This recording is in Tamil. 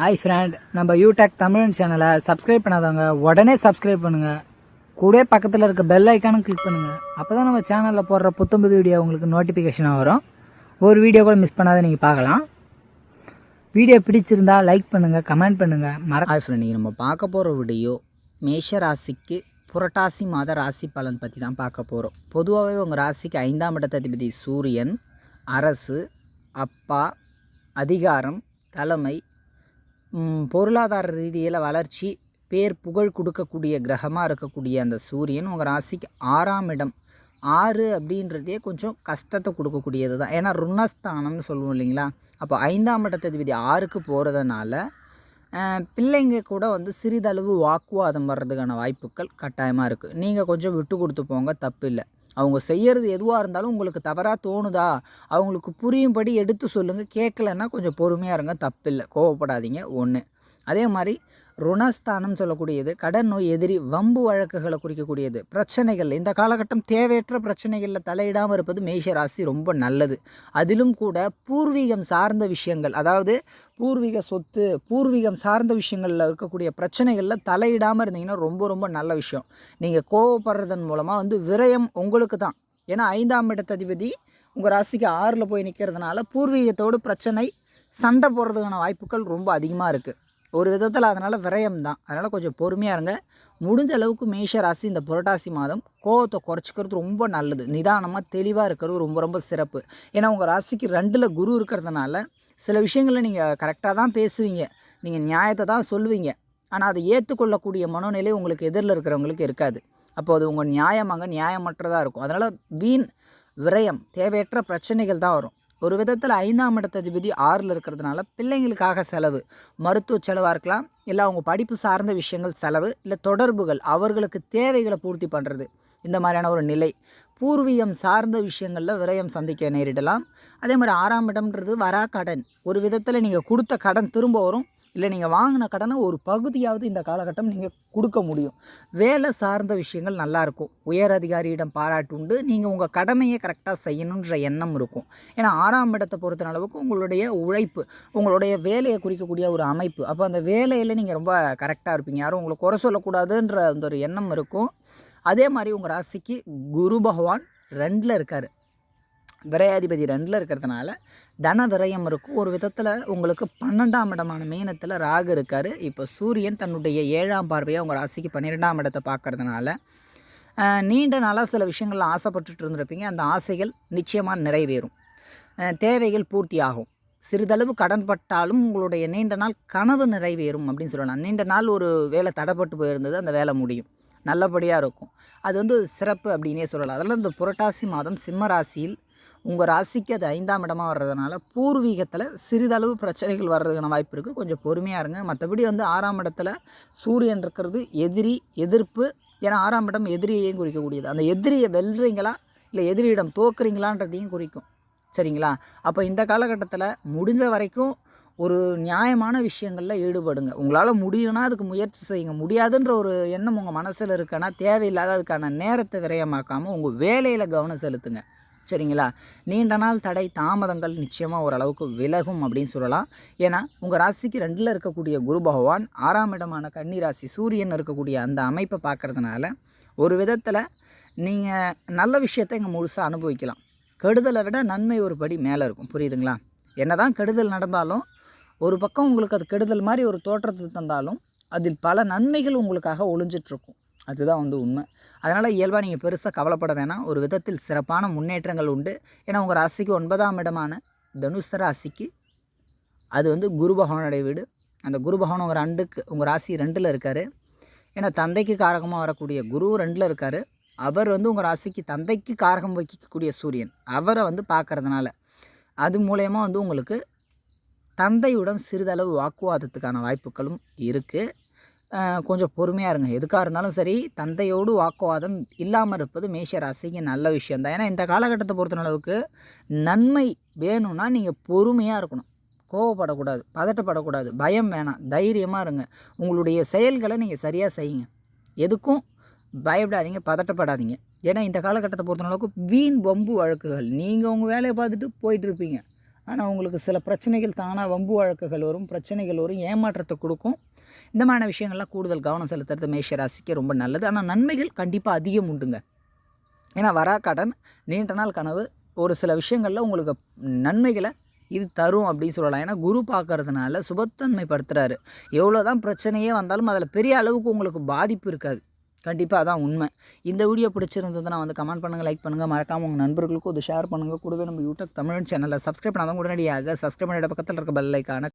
ஹாய் ஃப்ரெண்ட் நம்ம யூடெக் தமிழன் சேனலை சப்ஸ்கிரைப் பண்ணாதவங்க உடனே சப்ஸ்கிரைப் பண்ணுங்க. கூட பக்கத்தில் இருக்க பெல் ஐக்கானும் கிளிக் பண்ணுங்க. அப்பதான் நம்ம சேனலில் போடுற புத்தம்புது வீடியோ உங்களுக்கு நோட்டிஃபிகேஷனாக வரும். ஒரு வீடியோ கூட மிஸ் பண்ணாத நீங்கள் பார்க்கலாம். வீடியோ பிடிச்சிருந்தா லைக் பண்ணுங்க கமெண்ட் பண்ணுங்க. மற ஹாய் ஃப்ரெண்ட் நீங்கள் நம்ம பார்க்க போகிற வீடியோ மேஷ ராசிக்கு புரட்டாசி மாத ராசி பலன் பற்றி தான் பார்க்க போகிறோம் பொதுவாகவே உங்கள் ராசிக்கு ஐந்தாம் இடத்ததிபதி சூரியன் அரசு அப்பா அதிகாரம் தலைமை பொருளாதார ரீதியில் வளர்ச்சி பேர் புகழ் கொடுக்கக்கூடிய கிரகமாக இருக்கக்கூடிய அந்த சூரியன் உங்கள் ராசிக்கு ஆறாம் இடம். ஆறு அப்படின்றதே கொஞ்சம் கஷ்டத்தை கொடுக்கக்கூடியது தான். ஏன்னா ருணஸ்தானம்னு சொல்லுவோம் இல்லைங்களா? அப்போ ஐந்தாம் இடத்ததிபதி ஆறுக்கு போகிறதுனால பிள்ளைங்க கூட வந்து சிறிதளவு வாக்குவாதம் வர்றதுக்கான வாய்ப்புகள் கட்டாயமாக இருக்குது நீங்கள் கொஞ்சம் விட்டு கொடுத்து போங்க தப்பு இல்லை அவங்க செய்கிறது எதுவாக இருந்தாலும் உங்களுக்கு தவறாக தோணுதா? அவங்களுக்கு புரியும்படி எடுத்து சொல்லுங்கள் கேட்கலன்னா கொஞ்சம் பொறுமையாக இருங்க. தப்பில்லை. கோவப்படாதீங்க. ஒன்று அதே மாதிரி ருணஸ்தானம் சொல்லக்கூடியது கடன் நோய் எதிரி வம்பு வழக்குகளை குறிக்கக்கூடியது பிரச்சனைகள். இந்த காலகட்டம் தேவையற்ற பிரச்சனைகளில் தலையிடாமல் இருப்பது மேஷ ராசி ரொம்ப நல்லது. அதிலும் கூட பூர்வீகம் சார்ந்த விஷயங்கள் அதாவது பூர்வீக சொத்து பூர்வீகம் சார்ந்த விஷயங்களில் இருக்கக்கூடிய பிரச்சனைகளில் தலையிடாமல் இருந்தீங்கன்னா ரொம்ப ரொம்ப நல்ல விஷயம். நீங்கள் கோவப்படுறதன் மூலமாக வந்து விரயம் உங்களுக்கு தான். ஏன்னா ஐந்தாம் இடத்ததிபதி உங்கள் ராசிக்கு ஆறில் போய் நிற்கிறதுனால பூர்வீகத்தோடு பிரச்சனை சண்டை போடுறதுக்கான வாய்ப்புகள் ரொம்ப அதிகமாக இருக்குது ஒரு விதத்தில் அதனால் விரயம் தான் அதனால் கொஞ்சம் பொறுமையாக இருங்க. முடிஞ்ச அளவுக்கு மேஷ ராசி இந்த புரட்டாசி மாதம் கோவத்தை குறைச்சிக்கிறது ரொம்ப நல்லது. நிதானமாக தெளிவாக இருக்கிறது ரொம்ப ரொம்ப சிறப்பு. ஏன்னா உங்கள் ராசிக்கு ரெண்டில் குரு இருக்கிறதுனால சில விஷயங்களில் நீங்கள் கரெக்டாக தான் பேசுவீங்க. நீங்கள் நியாயத்தை தான் சொல்லுவீங்க. ஆனால் அதை ஏற்றுக்கொள்ளக்கூடிய மனோநிலை உங்களுக்கு எதிரில் இருக்கிறவங்களுக்கு இருக்காது. அப்போ அது உங்கள் நியாயமாக நியாயமற்றதாக இருக்கும். அதனால் வீண் விரயம் தேவையற்ற பிரச்சனைகள் தான் வரும். ஒரு விதத்தில் ஐந்தாம் இடத்ததிபதி ஆறில் இருக்கிறதுனால பிள்ளைங்களுக்காக செலவு. மருத்துவ செலவாக இருக்கலாம் இல்லை அவங்க படிப்பு சார்ந்த விஷயங்கள் செலவு இல்லை தொடர்புகள் அவர்களுக்கு தேவைகளை பூர்த்தி பண்ணுறது இந்த மாதிரியான ஒரு நிலை. பூர்வீகம் சார்ந்த விஷயங்களில் விரயம் சந்திக்க நேரிடலாம். அதே மாதிரி ஆறாம் இடம்ன்றது வரா கடன். ஒரு விதத்தில் நீங்கள் கொடுத்த கடன் திரும்ப வரும். இல்லை நீங்கள் வாங்கின கடனை ஒரு பகுதியாவது இந்த காலகட்டம் நீங்கள் கொடுக்க முடியும். வேலை சார்ந்த விஷயங்கள் நல்லாயிருக்கும் உயர் அதிகாரியிடம் பாராட்டு உண்டு. நீங்கள் உங்கள் கடமையை கரெக்டாக செய்யணுன்ற எண்ணம் இருக்கும். ஏன்னா ஆறாம் இடத்தை பொறுத்த அளவுக்கு உங்களுடைய உழைப்பு உங்களுடைய வேலையை குறிக்கக்கூடிய ஒரு அமைப்பு. அப்போ அந்த வேலையில் நீங்கள் ரொம்ப கரெக்டாக இருப்பீங்க. யாரும் உங்களை குறை சொல்லக்கூடாதுன்ற அந்த ஒரு எண்ணம் இருக்கும். அதே மாதிரி உங்கள் ராசிக்கு குரு பகவான் ரெண்டில் இருக்கார். விரையாதிபதி ரெண்டில் இருக்கிறதுனால தன விரயம் இருக்கும். ஒரு விதத்தில் உங்களுக்கு பன்னெண்டாம் இடமான மீனத்தில் ராகு இருக்கார். இப்போ சூரியன் தன்னுடைய ஏழாம் பார்வையாக உங்கள் ராசிக்கு பன்னிரெண்டாம் இடத்தை பார்க்கறதுனால நீண்ட நாளாக சில விஷயங்கள் ஆசைப்பட்டுட்டு இருந்திருப்பீங்க. அந்த ஆசைகள் நிச்சயமாக நிறைவேறும். தேவைகள் பூர்த்தியாகும். சிறிதளவு கடன் பட்டாலும் உங்களுடைய நீண்ட நாள் கனவு நிறைவேறும் அப்படின்னு சொல்லலாம். நீண்ட நாள் ஒரு வேலை தடைப்பட்டு போயிருந்தது அந்த வேலை முடியும். நல்லபடியாக இருக்கும். அது வந்து சிறப்பு அப்படின்னே சொல்லலாம். அதில் இந்த புரட்டாசி மாதம் சிம்ம ராசியில் உங்கள் ராசிக்கு அது ஐந்தாம் இடமாக வர்றதுனால பூர்வீகத்தில் சிறிதளவு பிரச்சனைகள் வர்றதுக்கான வாய்ப்பு இருக்குது கொஞ்சம் பொறுமையாக இருங்க. மற்றபடி வந்து ஆறாம் இடத்துல சூரியன் இருக்கிறது எதிரி எதிர்ப்பு. ஏன்னா ஆறாம் இடம் எதிரியையும் குறிக்கக்கூடியது. அந்த எதிரியை வெல்றீங்களா? இல்லை எதிரியிடம் தோக்குறீங்களான்றதையும் குறிக்கும். சரிங்களா? அப்போ இந்த காலகட்டத்தில் முடிஞ்ச வரைக்கும் ஒரு நியாயமான விஷயங்களில் ஈடுபடுங்க. உங்களால் முடியும்னா அதுக்கு முயற்சி செய்யுங்க. முடியாதுன்ற ஒரு எண்ணம் உங்கள் மனசில் இருக்குன்னா தேவையில்லாத அதுக்கான நேரத்தை விரயமாக்காமல் உங்கள் வேலையில் கவனம் செலுத்துங்க. சரிங்களா? நீண்ட நாள் தடை தாமதங்கள் நிச்சயமாக ஓரளவுக்கு விலகும் அப்படின்னு சொல்லலாம். ஏன்னா உங்கள் ராசிக்கு ரெண்டில் இருக்கக்கூடிய குரு பகவான் ஆறாம் இடமான கன்னி ராசி சூரியன் இருக்கக்கூடிய அந்த அமைப்பை பார்க்கறதுனால ஒரு விதத்தில் நீங்கள் நல்ல விஷயத்தை இங்கே முழுசாக அனுபவிக்கலாம். கெடுதலை விட நன்மை ஒரு படி மேலே இருக்கும். புரியுதுங்களா? என்னதான் கெடுதல் நடந்தாலும் ஒரு பக்கம் உங்களுக்கு அது கெடுதல் மாதிரி ஒரு தோற்றத்தை தந்தாலும் அதில் பல நன்மைகள் உங்களுக்காக ஒளிஞ்சிட்ருக்கும் அதுதான் வந்து உண்மை. அதனால் இயல்பாக நீங்கள் பெருசாக கவலைப்பட வேணாம். ஒரு விதத்தில் சிறப்பான முன்னேற்றங்கள் உண்டு. ஏன்னா உங்கள் ராசிக்கு ஒன்பதாம் இடமான தனுச ராசிக்கு அது வந்து குரு பகவானுடைய வீடு. அந்த குரு பகவான் உங்கள் ரெண்டுக்கு உங்கள் ராசி ரெண்டில் இருக்கார். ஏன்னா தந்தைக்கு காரகமாக வரக்கூடிய குரு ரெண்டில் இருக்கார். அவர் வந்து உங்கள் ராசிக்கு தந்தைக்கு காரகம் வைக்கக்கூடிய சூரியன். அவரை வந்து பார்க்கறதுனால. அது மூலயமா வந்து உங்களுக்கு தந்தையுடன் சிறிதளவு வாக்குவாதத்துக்கான வாய்ப்புகளும் இருக்குது கொஞ்சம் பொறுமையாக இருங்க. எதுக்காக இருந்தாலும் சரி தந்தையோடு வாக்குவாதம் இல்லாமல் இருப்பது மேஷ ராசிக்கு நல்ல விஷயந்தான் ஏன்னா இந்த காலகட்டத்தை பொறுத்த அளவுக்கு நன்மை வேணும்னா நீங்கள் பொறுமையாக இருக்கணும். கோவப்படக்கூடாது பதட்டப்படக்கூடாது பயம் வேணாம். தைரியமாக இருங்க. உங்களுடைய செயல்களை நீங்கள் சரியாக செய்யுங்க. எதுக்கும் பயப்படாதீங்க பதட்டப்படாதீங்க. ஏன்னா இந்த காலகட்டத்தை பொறுத்த அளவுக்கு வீண் வம்பு வழக்குகள். நீங்கள் உங்கள் வேலையை பார்த்துட்டு போயிட்டுருப்பீங்க ஆனால் உங்களுக்கு சில பிரச்சனைகள் தானாக வம்பு வழக்குகள் வரும். பிரச்சனைகள் வரும். ஏமாற்றத்தை கொடுக்கும். இந்த மாதிரியான விஷயங்கள்லாம் கூடுதல் கவனம் செலுத்துறது மேஷராசிக்கு ரொம்ப நல்லது. ஆனால் நன்மைகள் கண்டிப்பாக அதிகம் உண்டுங்க. ஏன்னா வரா கடன் நீண்ட நாள் கனவு ஒரு சில விஷயங்களில் உங்களுக்கு நன்மைகளை இது தரும் அப்படின்னு சொல்லலாம். ஏன்னா குரு பார்க்கறதுனால சுபத்தன்மைப்படுத்துகிறாரு எவ்வளோ தான் பிரச்சனையே வந்தாலும் அதில் பெரிய அளவுக்கு உங்களுக்கு பாதிப்பு இருக்காது. கண்டிப்பாக அதான் உண்மை. இந்த வீடியோ பிடிச்சிருந்ததுன்னா வந்து கமெண்ட் பண்ணுங்கள் லைக் பண்ணுங்கள் மறக்காமல் உங்கள் நண்பர்களுக்கும் இது ஷேர் பண்ணுங்கள் கூடவே நம்ம யூடியூப் தமிழ் சேனலில் சப்ஸ்கிரைப் பண்ணாதான் உடனடியாக சப்ஸ்கிரைப் பண்ணிட பக்கத்தில் இருக்க பெல் லைக்கான